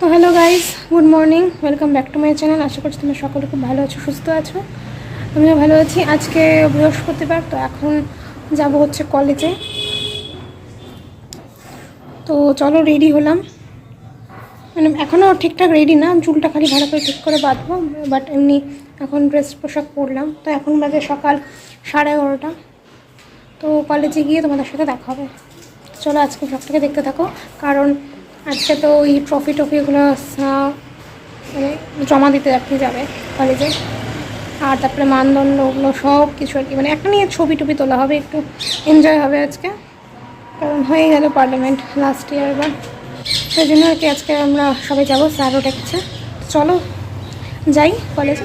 তো hello guys good morning welcome back to my channel আশা করছি তোমরা সকলে খুব ভালো আছো, সুস্থ আছো। আমিও ভালো আছি। আজকে বৃহস্পতিবার, তো এখন যাব হচ্ছে কলেজে তো চলো রেডি হলাম। মানে এখনও ঠিকঠাক রেডি না, চুলটা খালি ভালো করে ঠিক করে বাঁধবো বাট এমনি এখন ড্রেস পোশাক পরলাম। তো এখন বাজে সকাল সাড়ে এগারোটা। তো কলেজে গিয়ে তোমাদের সাথে দেখা হবে। চলো আজকে ব্লগটাকে দেখতে থাকো, কারণ আজকে তো ওই ট্রফি টফিগুলো মানে জমা দিতে আপনি যাবে কলেজে আর তারপরে মানদণ্ড ওগুলো সব কিছু আর কি মানে একটা নিয়ে ছবি টবি তোলা হবে, একটু এনজয় হবে আজকে। কারণ হয়ে গেল পার্লামেন্ট লাস্ট ইয়ার বা সেই জন্য আর কি আজকে আমরা সবাই যাব স্যারও ডেকেছে চলো, যাই কলেজে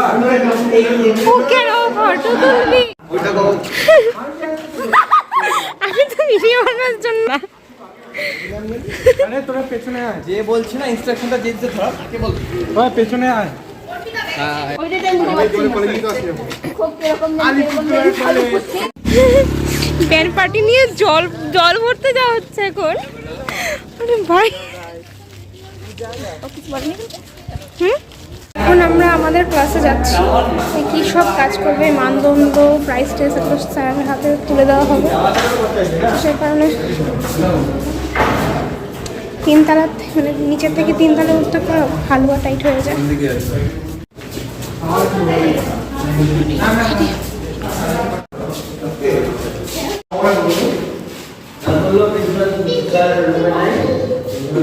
তারপর কেন ফটো তুলবি আমি তো ভিডিও বানানোর জন্য না। আরে তোরা পেছনে আয় যে বলছি না ইনস্ট্রাকশনটা যে দিতে ধর তাকে বল। ভাই পেছনে আয়। ব্যান্ড পার্টি নিয়ে জল জল ভরতে যাওয়া হচ্ছে এখন। আরে ভাই। এখন আমরা আমাদের ক্লাসে যাচ্ছি। এই কী সব কাজ করবে? মানদণ্ড প্রাইস টেস এগুলো স্যারের হাতে তুলে দেওয়া হবে। সে কারণে তিনতলা মানে নিচের থেকে তিনতলা উঠতে পুরো হালুয়া টাইট হয়ে যায়।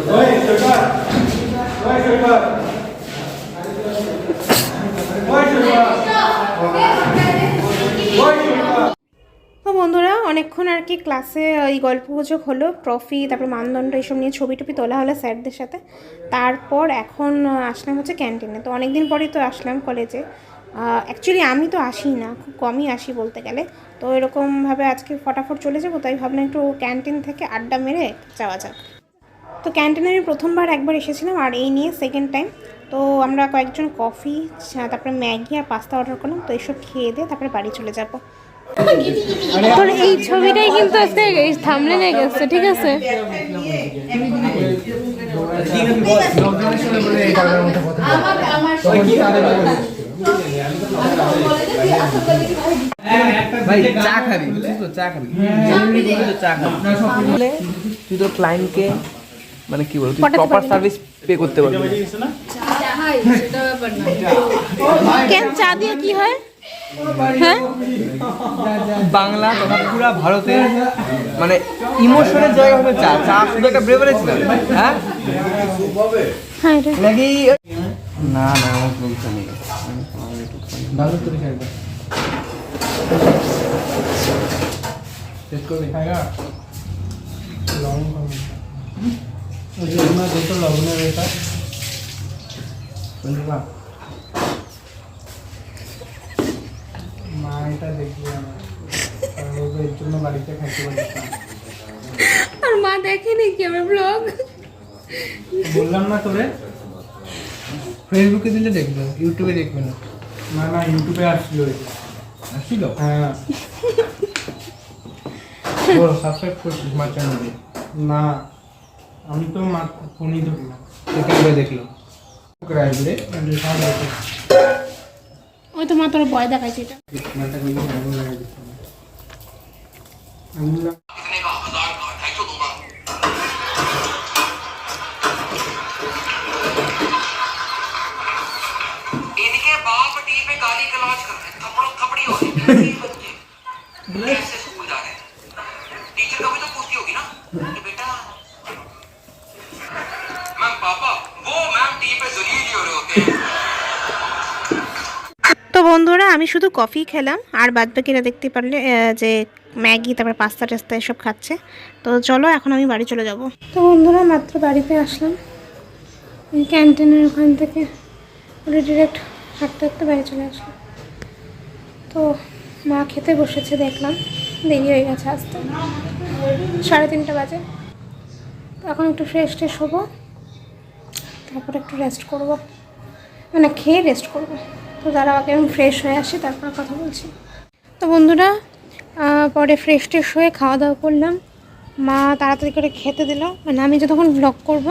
ওই সরকার ওই সরকার ওই সরকার ওই সরকার তো বন্ধুরা অনেকক্ষণ আর কি ক্লাসে ওই গল্প গুজব হলো ট্রফি, তারপর মানদণ্ড এইসব নিয়ে ছবি টবি তোলা হলো স্যারদের সাথে। তারপর এখন আসলাম হচ্ছে ক্যান্টিনে তো অনেক দিন পরেই তো আসলাম কলেজে অ্যাকচুয়ালি আমি তো আসি না, খুব কমই আসি বলতে গেলে। তো এরকমভাবে আজকে ফটাফট চলে যাব, তাই ভাবলাম একটু ক্যান্টিন থেকে আড্ডা মেরে যাওয়া যাক। তো ক্যান্টিনে আমি প্রথমবার একবার এসেছিলাম, আর এই নিয়ে সেকেন্ড টাইম তো আমরা কয়েকজন কফি তারপরে ম্যাগি আর পাস্তা অর্ডার করলাম। তো এইসব খেয়ে দিয়ে তারপরে বাড়ি চলে যাব। তোর এই ছবিটাই কিন্তু আজকে থামলে নিয়ে গেছে ঠিক আছে? তুই তো ক্লায়েন্টকে মানে কি বল তুই প্রপার সার্ভিস পে করতে পারবি। কেন চা দিয়ে কি হয়? হ্যাঁ বাংলা তথা পুরা ভারতের মানে ইমোশনের জায়গা হলো চা চা শুধু একটা ব্রেভারেজ না হ্যাঁ? হ্যাঁ নাকি? না না আমার বলতে নেই। ভালো করে খাইবা। খাইগা লবণ কম ওই যে আমরা দুটো লবণের এটা। মা এটা দেখবে আমার। এর জন্য বাড়িতে খাইতে পারিস না। আর মা দেখেনি কি আমার ব্লগ বললাম না তোরে। ফেসবুকে দিলে দেখবে ইউটিউবে দেখবে না। না না ইউটিউবে আসছিল আসছিল? হ্যাঁ। ও সাবস্ক্রাইব করছিস মার চ্যানেলে না আমি তো মা ফোনই ধরি না। দেখলাম। রাইবলে ওই তো মা তোর ভয় দেখাইছে এটা মাটা কিন্তু ভালো লাগে দেখতে আমি বললাম इनके बाप टी पे गाली गलौज कर रहे थपड़ो थपड़ी हो रही है আমি শুধু কফি খেলাম, আর বাদ বাকিরা দেখতে পারলে যে ম্যাগি, তারপর পাস্তা টাস্তা এসব খাচ্ছে। তো চলো, এখন আমি বাড়ি চলে যাব। তো বন্ধুরা, মাত্র বাড়িতে আসলাম। ক্যান্টিনের ওখান থেকে ওটা ডিরেক্ট হাঁটতে হাঁটতে বাড়ি চলে আসলাম। তো মা খেতে বসেছে, দেখলাম। দেরি হয়ে গেছে আসতে। সাড়ে তিনটা বাজে। এখন একটু ফ্রেশ ট্রেশ হব। তারপর একটু রেস্ট করব। মানে খেয়ে রেস্ট করব। তো তারা আগে আমি ফ্রেশ হয়ে আসি, তারপর কথা বলছি। তো বন্ধুরা পরে ফ্রেশ ট্রেশ হয়ে খাওয়া দাওয়া করলাম। মা তাড়াতাড়ি করে খেতে দিল। মানে আমি যতক্ষণ ব্লগ করব,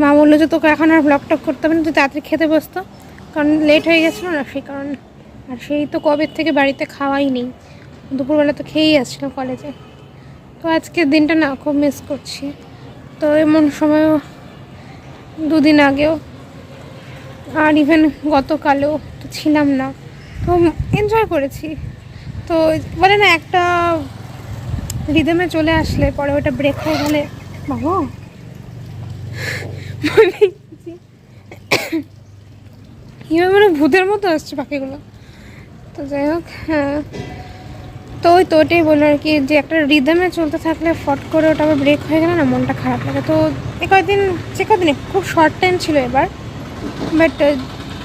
মা বলল যে তোকে এখন আর ব্লগ টক করতে হবে না, তুই তাড়াতাড়ি খেতে বসতো কারণ লেট হয়ে গেছিল না, সেই কারণে। আর সেই তো কবে থেকে বাড়িতে খাওয়াই নেই। দুপুরবেলা তো খেয়েই আসছিলাম কলেজে তো আজকের দিনটা না খুব মিস করছি। তো এমন সময়ও দুদিন আগেও আর ইভেন গতকালও তো ছিলাম না। তো এনজয় করেছি। তো বলে না, একটা রিদমে চলে আসলে, পরে ওটা ব্রেক হয়ে গেলে বাবা। মানে মানে ভূতের মতো আসছে পাখিগুলো। তো যাই হোক হ্যাঁ। তো ওই তো ওটাই বলল আর কি, যে একটা রিদমে চলতে থাকলে ফট করে ওটা আবার ব্রেক হয়ে গেলে না মনটা খারাপ লাগে। তো এ কয়েকদিন যে কদিনে খুব শর্ট টাইম ছিল এবার। বাট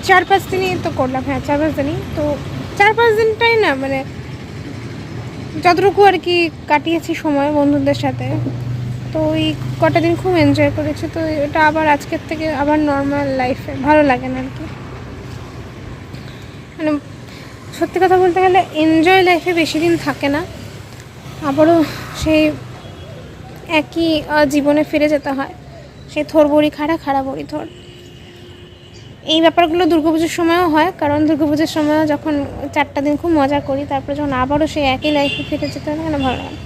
চার পাঁচ দিনই তো করলাম হ্যাঁ চার পাঁচ দিনই। তো চার পাঁচ দিনটাই না মানে যতটুকু আর কি কাটিয়েছি সময় বন্ধুদের সাথে, তো ওই কটা দিন খুব এনজয় করেছি। তো এটা আবার আজকের থেকে আবার নর্মাল লাইফে ভালো লাগে না আর কি। মানে সত্যি কথা বলতে গেলে এনজয় লাইফে বেশি দিন থাকে না। আবারও সেই একই জীবনে ফিরে যেতে হয়। সেই থোর বড়ি খাড়া খাড়া বড়ি থোর এই ব্যাপারগুলো দুর্গাপুজোর সময়ও হয়, কারণ দুর্গাপুজোর সময়ও যখন চারটা দিন খুব মজা করি, তারপরে যখন আবারও সেই একই লাইফে ফিরে যেতে হয় না ভালো লাগে।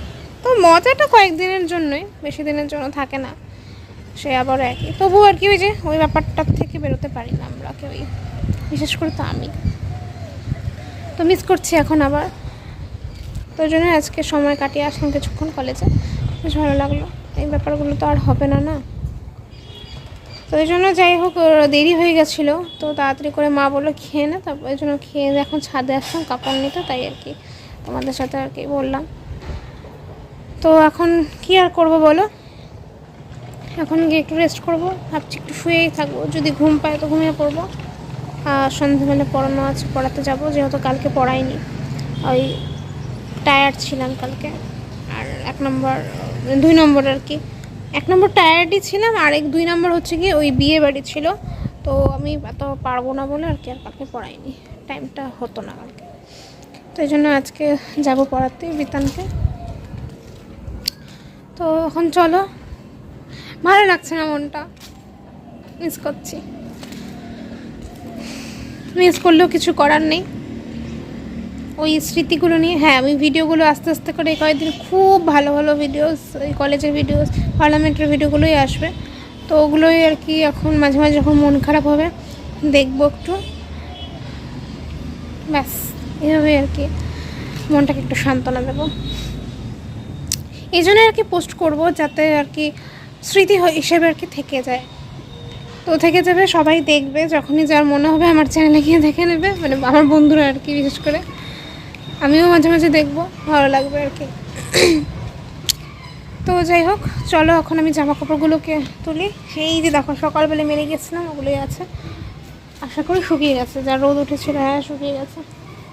তো মজাটা কয়েকদিনের জন্যই, বেশি দিনের জন্য থাকে না, সে আবার একই। তবুও আর কি ওই যে, ওই ব্যাপারটার থেকে বেরোতে পারি না আমরা কেউই। বিশেষ করে তো আমি। তো মিস করছি এখন আবার। তো ওই জন্য আজকে সময় কাটিয়ে আসলাম কিছুক্ষণ কলেজে বেশ ভালো লাগল। এই ব্যাপারগুলো তো আর হবে না না? তো ওই জন্য যাই হোক দেরি হয়ে গেছিল। তো তাড়াতাড়ি করে মা বলল, খেয়ে না। তারপর ওই জন্য খেয়ে এখন ছাদে আসলাম, কাপড় নিতে, তাই আর কি তোমাদের সাথে আর কি বললাম। তো এখন কি আর করব বলো? এখন গিয়ে একটু রেস্ট করব, ভাবছি একটু শুয়েই থাকব। যদি ঘুম পায় তো ঘুমিয়ে পড়ব। আর সন্ধ্যেবেলা পড়ানো আছে, পড়াতে যাব, যেহেতু কালকে পড়াইনি। ওই টায়ার্ড ছিলাম কালকে। আর এক নম্বর, দুই নম্বর আর কি। এক নম্বর টায়ার্ডই ছিলাম আর এক দুই নম্বর হচ্ছে কি ওই বিয়ে বাড়ি ছিল। তো আমি এত পারব না বলে আর কি আর কালকে পড়াইনি। টাইমটা হতো না কালকে। তো এই জন্য আজকে যাব পড়াতে বিতানকে। তো এখন চলো। ভালো লাগছে না মনটা। মিস করছি। মিস করলেও কিছু করার নেই। ওই স্মৃতিগুলো নিয়ে হ্যাঁ আমি ভিডিওগুলো আস্তে আস্তে করে কয়েকদিন খুব ভালো ভালো ভিডিওস ওই কলেজের ভিডিওস পার্লামেন্টের ভিডিওগুলোই আসবে। তো ওগুলোই আর কি এখন মাঝে মাঝে যখন মন খারাপ হবে, দেখব একটু। ব্যাস, এভাবে আর কি মনটাকে একটু সান্ত্বনা দেবো। এই জন্য আর কি পোস্ট করব যাতে আর কি স্মৃতি হিসেবে আর কি থেকে যায়। তো থেকে যাবে, সবাই দেখবে, যখনই যার মনে হবে আমার চ্যানেলে গিয়ে দেখে নেবে। মানে আমার বন্ধুরা আর কি, বিশেষ করে। আমিও মাঝে মাঝে দেখব, ভালো লাগবে আর কি। তো যাই হোক, চলো এখন আমি জামা কাপড়গুলোকে তুলি। সেই যে দেখো, সকালবেলা মেরে গেছিলাম, ওগুলোই আছে। আশা করি শুকিয়ে গেছে, যা রোদ উঠেছিল হ্যাঁ শুকিয়ে গেছে।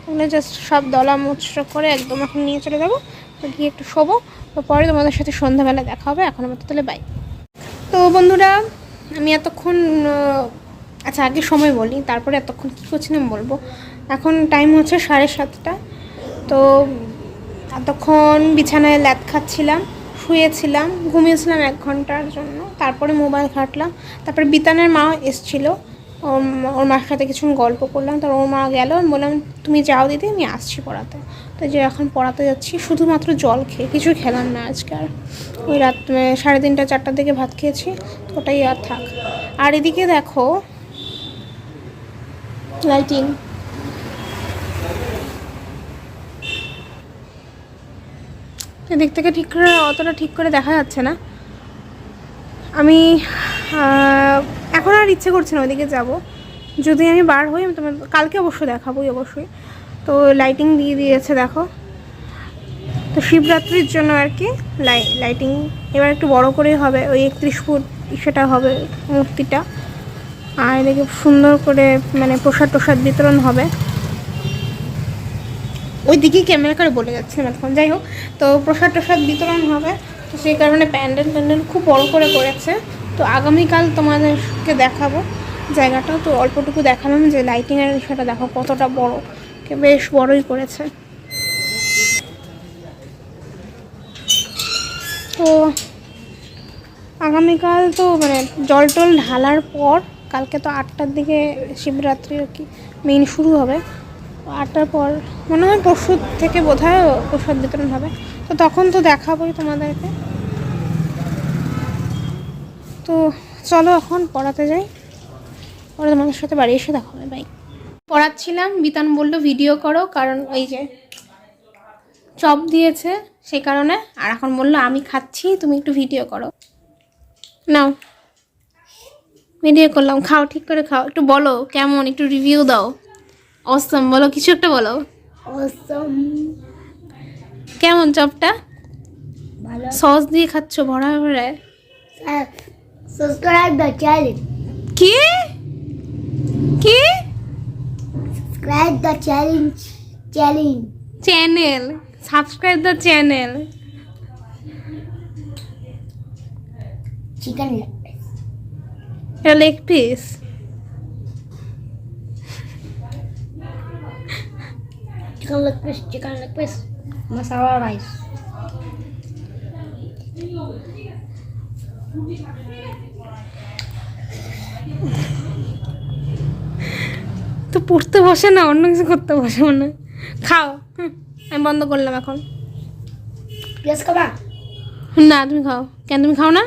ওগুলো জাস্ট সব দলা মুচড় করে একদম এখন নিয়ে চলে যাব। তো গিয়ে একটু শোবো, তো পরে তোমাদের সাথে সন্ধ্যাবেলা দেখা হবে। এখন আমার তাহলে বাই তো বন্ধুরা, আমি এতক্ষণ আচ্ছা আগে সময় বলি, তারপরে এতক্ষণ কী করছিলাম বলব? এখন টাইম হচ্ছে সাড়ে সাতটা। তো এতক্ষণ বিছানায় ল্যাদ খাচ্ছিলাম। শুয়েছিলাম, ঘুমিয়েছিলাম এক ঘণ্টার জন্য। তারপরে মোবাইল ঘাটলাম। তারপরে বিতানের মা এসছিল। ওর মার সাথে কিছুক্ষণ গল্প করলাম। তারপর ওর মা গেল। আমি বললাম, তুমি যাও দিদি, আমি আসছি পড়াতে। তো যে এখন পড়াতে যাচ্ছি, শুধুমাত্র জল খেয়ে, কিছু খেলাম না আজকে আর। ওই রাত সাড়ে তিনটা, চারটার দিকে ভাত খেয়েছি। তো ওটাই আর থাক। আর এদিকে দেখো লাইটিং এদিক থেকে ঠিক করে, অতটা ঠিক করে দেখা যাচ্ছে না। আমি এখন আর ইচ্ছে করছে না ওইদিকে যাব। যদি আমি বার হই, আমি তোমার, কালকে অবশ্যই দেখাবোই, অবশ্যই। তো লাইটিং দিয়ে দিয়েছে, দেখো। তো শিবরাত্রির জন্য আর কি লাই লাইটিং এবার একটু বড় করেই হবে, ওই একত্রিশ ফুট সেটা হবে মূর্তিটা। আর এদিকে সুন্দর করে মানে প্রসাদ প্রসাদ বিতরণ হবে। ওই দিকে ক্যামেরা করে বলে যাচ্ছিলাম এখন যাই হোক। তো প্রসাদ টসাদ বিতরণ হবে। তো সেই কারণে প্যান্ডেল প্যান্ডেল খুব বড় করে করেছে। তো আগামীকাল তোমাদেরকে দেখাবো জায়গাটা। তো অল্পটুকু দেখালাম যে লাইটিংয়ের সেটা দেখো, কতটা বড়। বেশ বড়ই করেছে। তো আগামীকাল তো মানে জল টল ঢালার পর কালকে তো আটটার দিকে শিবরাত্রি আর কি মেইন শুরু হবে। আটটার পর, মনে হয় পরশু থেকে বোধ হয় প্রসাদ বিতরণ হবে। তো তখন তো দেখাবোই তোমাদেরকে। তো চলো এখন পড়াতে যাই। পরে তোমাদের সাথে বাড়ি এসে দেখা হবে বাই পড়াচ্ছিলাম, বিতান বলল, ভিডিও করো। কারণ ওই যে চপ দিয়েছে সেই কারণে। আর এখন বলল, আমি খাচ্ছি, তুমি একটু ভিডিও করো। নাও। ভিডিও করলাম, খাও, ঠিক করে খাও। একটু বলো, কেমন? একটু রিভিউ দাও। অসম বলো কিছু একটা বলো। কেমন চপটা? ভালো। সস দিয়ে খাচ্ছ ভরা ভরে সাবস্ক্রাইব দ্য চ্যানেল কি? কি? Subscribe the challenge challenge channel subscribe the channel chicken এটা leg piece chicken leg piece chicken leg piece masala rice তো পড়তে বসে না অন্য কিছু করতে বসে মনে হয়। খাও হুম, আমি বন্ধ করলাম এখন খাবা না তুমি খাও কেন তুমি খাও না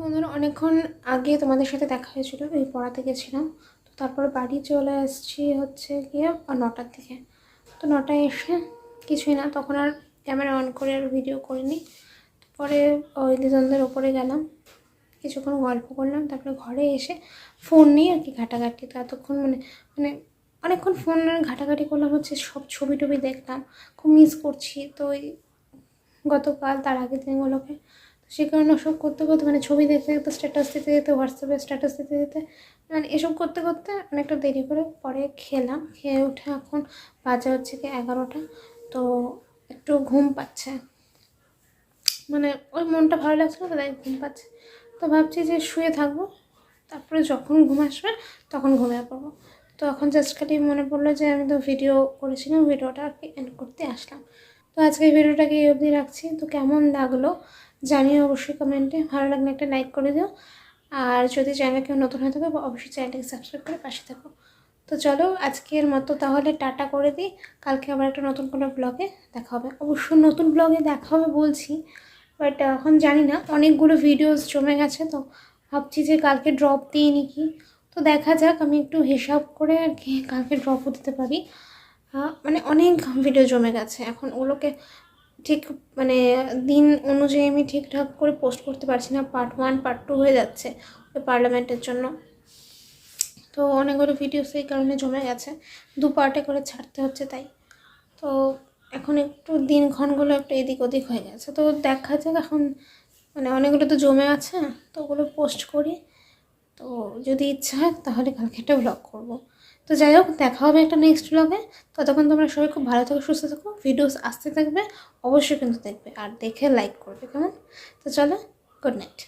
বন্ধুরা অনেকক্ষণ আগে তোমাদের সাথে দেখা হয়েছিল এই পড়াতে গেছিলাম। তো তারপর বাড়ি চলে আসছি হচ্ছে গিয়ে আর নটার দিকে। তো নটায় এসে কিছুই না, তখন আর ক্যামেরা অন করে আর ভিডিও করিনি। পরে ওই দিদনদের ওপরে গেলাম, কিছুক্ষণ গল্প করলাম, তারপরে ঘরে এসে ফোন নিয়ে আর কি ঘাটাঘাটি। এতক্ষণ মানে মানে অনেকক্ষণ ফোন ঘাটাঘাটি করলাম, হচ্ছে সব ছবি টবি দেখলাম, খুব মিস করছি। তো ওই গতকাল, তার আগের দিনগুলোকে সেই কারণে ওসব করতে করতে মানে ছবি দেখতে দেখতে স্ট্যাটাস দিতে দিতে হোয়াটসঅ্যাপে স্ট্যাটাস দিতে দিতে মানে এসব করতে করতে অনেকটা দেরি করে পরে খেলাম। খেয়ে উঠে এখন বাজে হচ্ছে কি এগারোটা, তো একটু ঘুম পাচ্ছে। মানে ওই মনটা ভালো লাগছে না, তাই ঘুম পাচ্ছে। তো ভাবছি যে শুয়ে থাকব, তারপরে যখন ঘুম আসবে তখন ঘুমিয়ে পড়ব। তো এখন জাস্ট খালি মনে পড়ল যে আমি তো ভিডিও করেছিলাম ভিডিওটা আর কি এন্ড করতে আসলাম। তো আজকে ভিডিওটাকে এই অবধি রাখছি? তো কেমন লাগল? জানিও অবশ্যই কমেন্টে ভালো লাগলে একটা লাইক করে দিও। আর যদি চ্যানেল কেউ নতুন হয়ে থাকে, অবশ্যই চ্যানেলটাকে সাবস্ক্রাইব করে পাশে থাকো। তো চলো, আজকের মতো তাহলে টাটা করে দিই। কালকে আবার একটা নতুন কোনো ব্লগে দেখা হবে। অবশ্য নতুন ব্লগে দেখা হবে বলছি বাট এখন জানি না। অনেকগুলো ভিডিওস জমে গেছে, তো ভাবছি যে কালকে ড্রপ দিই নাকি। তো দেখা যাক, আমি একটু হিসাব করে আর কি কালকে ড্রপও দিতে পারি। মানে অনেক ভিডিও জমে গেছে। এখন ওগুলোকে ঠিক মানে দিন অনুযায়ী আমি ঠিকঠাক করে পোস্ট করতে পারছি না। পার্ট ওয়ান পার্ট টু হয়ে যাচ্ছে ওই পার্লামেন্টের জন্য। তো অনেকগুলো ভিডিও সেই কারণে জমে গেছে। দু পার্টে করে ছাড়তে হচ্ছে তাই। তো এখন একটু দিনক্ষণগুলো একটু এদিক ওদিক হয়ে গেছে। তো দেখা যাক এখন মানে অনেকগুলো তো জমে আছে, তো ওগুলো পোস্ট করি। তো যদি ইচ্ছা হয় তাহলে কালকে একটা ব্লগ করব। তো যাই হোক, দেখা হবে একটা নেক্সট ব্লগে ততক্ষণ তোমরা সবাই খুব ভালো থাকো, সুস্থ থাকো। ভিডিওস আসতে থাকবে, অবশ্যই কিন্তু দেখবে। আর দেখে লাইক করবে, কেমন? তো চলো গুড নাইট